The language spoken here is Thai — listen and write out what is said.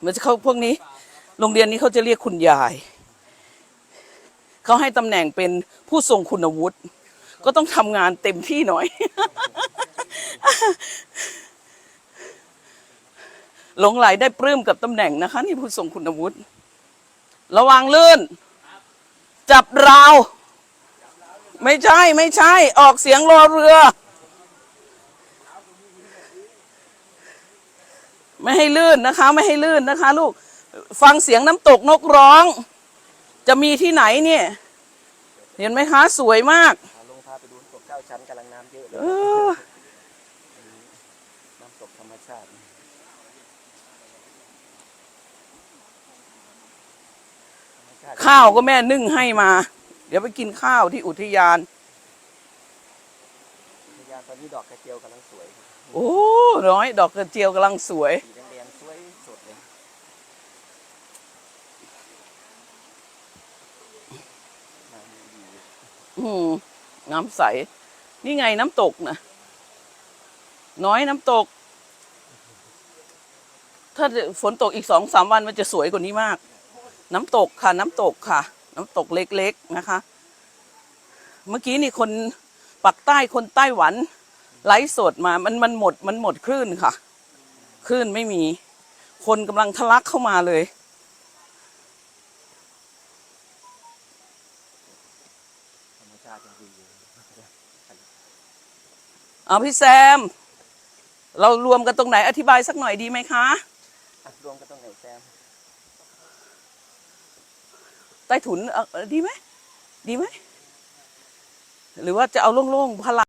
เหมันจะเขาพวกนี้ โรงเรียนนี้เขาจะเรียกคุณยาย เขาให้ตำแหน่งเป็นผู้ทรงคุณวุฒิ ก็ต้องทำงานเต็มที่หน่อย หลงไหลได้ปลื้มกับตำแหน่งนะคะ นี่ผู้ทรงคุณวุฒิ ระวังลื่น จับราว ไม่ใช่ไม่ใช่ ออกเสียงรอเรือ ไม่ให้ลื่นนะคะ ไม่ให้ลื่นนะคะ ลูก ฟังเสียงน้ำตกนกร้อง จะมีที่ไหนเนี่ย เห็นไหมคะ สวยมากเอาลงพาไปดูน้ำตกเก้าชั้นกำลังน้ำเยอะเลเอยอน้ำตกธรรมชาติธรรมชาติข้าวก็แม่นึ่งให้มา เดี๋ยวไปกินข้าวที่อุทยานอุทยานตอนนี้ดอกกระเจียวกำลังสวย โอ้ น้อย ดอกกระเจียวกำลังสวย สีแดงๆสวยสดเลยน้ำดีอืมน้ำใส นี่ไงน้ำตกนะน้อยน้ำตก ถ้าฝนตกอีกสองสามวันมันจะสวยกว่านี้มาก น้ำตกค่ะ น้ำตกค่ะ น้ำตกเล็กๆนะคะ เมื่อกี้นี่คนปักใต้คนไต้หวัน ไลฟ์สดมา มันมันหมดมันหมดคลื่นค่ะ คลื่นไม่มี คนกำลังทะลักเข้ามาเลยธรรมชาติยังดีอยู่เอาพี่แซม เรารวมกันตรงไหนอธิบายสักหน่อยดีไหมคะอะรวมกันตรงไหนแซม ใต้ถุนเอ่อดีไหม ดีไหม หรือว่าจะเอาโล่งๆพลัง